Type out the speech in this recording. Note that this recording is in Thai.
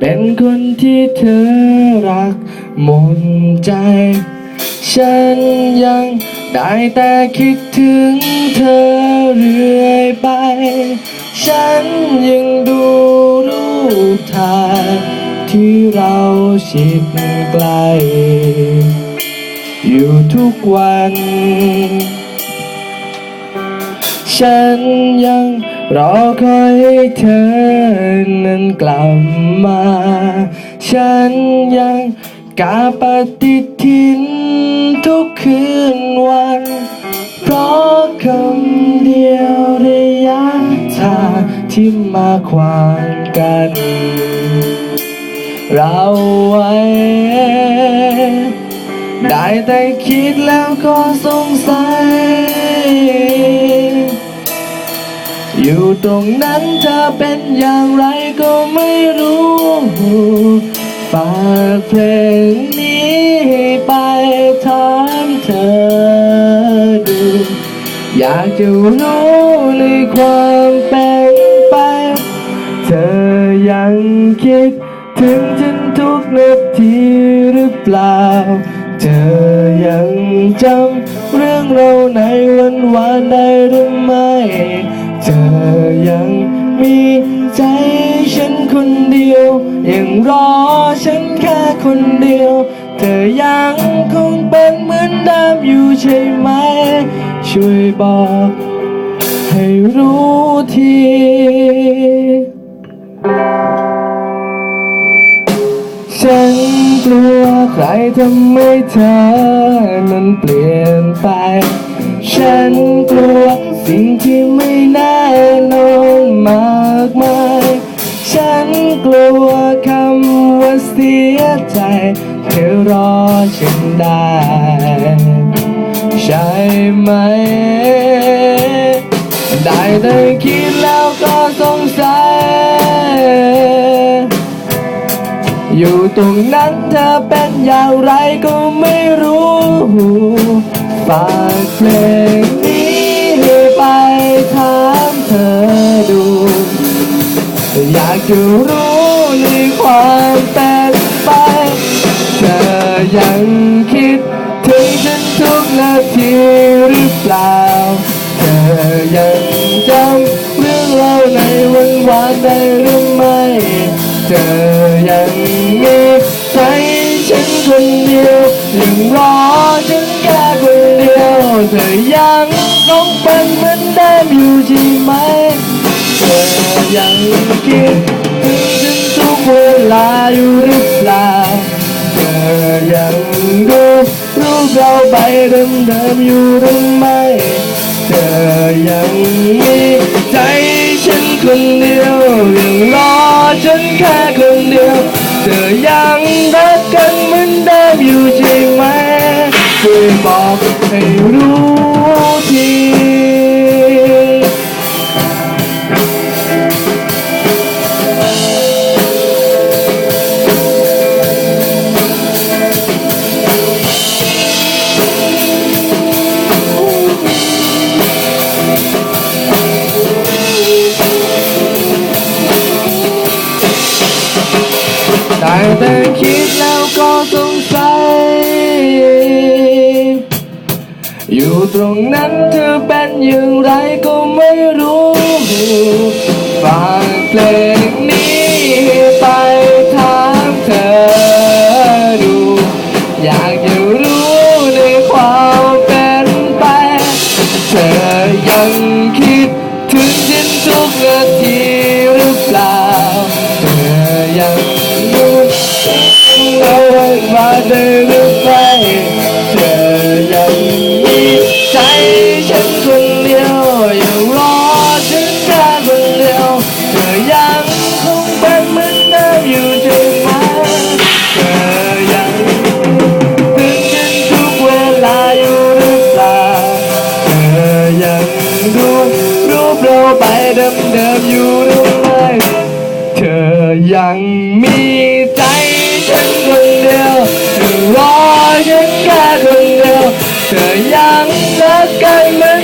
เป็นคนที่เธอรักหมดใจ ฉันยังได้แต่คิดถึงเธอเรื่อยไป ฉันยังดูรูปถ่ายที่เราชิดไกล อยู่ทุกวัน ฉันยัง รอคอยให้เธอนั้นกลับมา ฉันยังกาปฏิทินทุกคืนวัน เพราะคำเดียวระยะทางที่มาขวางกัน เราไว้ ได้แต่คิดแล้วก็สงสัย อยู่ตรงนั้นเธอเป็นอย่างไรก็ไม่รู้ ฝากเพลงนี้ไปถามเธอดู อยากจะรู้ในความเป็นไป เธอยังคิดถึงฉันทุกนาทีหรือเปล่า เธอยังจำเรื่องเราในวันวานได้หรือไม่ เธอยังมีใจฉันคนเดียว ยังรอฉันแค่คนเดียว เธอยังคงเป็นเหมือนเดิมอยู่ใช่ไหม ช่วยบอก ให้รู้ที ใครทำให้เธอนั้นเปลี่ยนไป ฉันกลัวสิ่งที่ไม่แน่นอนมากมาย ฉันกลัวคำว่าเสียใจเธอรอฉันได้ ใช่ไหม ได้แต่คิดแล้วก็สงสัย ตรงนั้นเธอเป็นอย่างไรก็ไม่รู้ฝากเพลงนี้ไปถามเธอดู อยากจะรู้ในความเป็นไป เธอยังคิดถึงฉันทุกนาทีหรือเปล่า เธอยังจำเรื่องเล่าในวันวานได้หรือไม่ เธอ ยังมีใจฉันคนเดียวยังรอฉันแค่คนเดียวเธอยังคงเป็นเหมือนเดิมอยู่ใช่ไหมเธอยังคิดถึงฉันทุกเวลาอยู่หรือเปล่าเธอยังดูรูปเราใบเดิมๆอยู่หรือไม่เธอยังมีใจฉันคนเดียวยังรอ บอกให้รู้ทีไอยู่ตรงนั้นเธอเป็นอย่างไรก็ไม่รู้ฟังเพลงนี้ไปถามเธอดู อยากจะรู้ในความเป็นไป เธอยังคิดถึงฉันทุกนาทีหรือเปล่า เธอยังดูเรามาได้หรื ไปเดิมเดิมอยู่หรือไม่เธอยังมีใจฉันคนเดียวรอฉันแค่คนเดียว เธอยังรักกันไหม